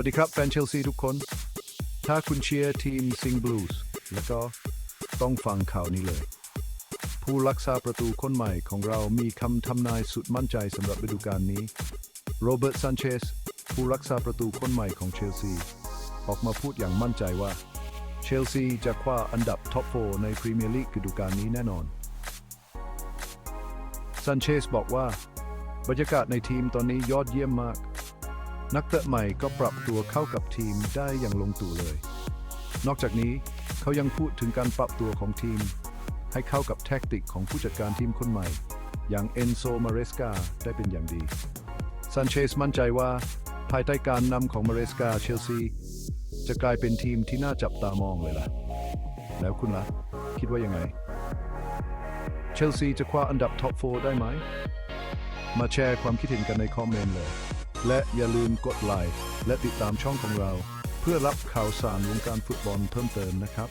วัสดีครับแฟนเชลซีทุกคน ถ้าคุณเชียร์ทีมซิงบลูส์แล้วก็ต้องฟังข่าวนี้เลย ผู้รักษาประตูคนใหม่ของเรามีคำทำนายสุดมั่นใจสำหรับฤดูกาลนี้ โรเบิร์ตซันเชสผู้รักษาประตูคนใหม่ของเชลซี ออกมาพูดอย่างมั่นใจว่า เชลซีจะคว้าอันดับท็อป4ในพรีเมียร์ลีกฤดูกาลนี้แน่นอนซันเชสบอกว่า บรรยากาศในทีมตอนนี้ยอดเยี่ยมมาก นักเตะใหม่ก็ปรับตัวเข้ากับทีมได้อย่างลงตัวเลย นอกจากนี้เขายังพูดถึงการปรับตัวของทีม ให้เข้ากับแทคติกของผู้จัดการทีมคนใหม่ อย่างเอนโซมาเรสกาได้เป็นอย่างดีซันเชสมั่นใจว่า ภายใต้การนำของมาเรสกาเชลซีจะกลายเป็นทีมที่น่าจับตามองเลยล่ะ แล้วคุณล่ะ คิดว่ายังไง เชลซีจะคว้าอันดับท็อป4ได้ไหม มาแชร์ความคิดเห็นกันในคอมเมนต์เลย และอย่าลืมกดไลค์และติดตามช่องของเรา เพื่อรับข่าวสารวงการฟุตบอลเพิ่มเติมนะครับ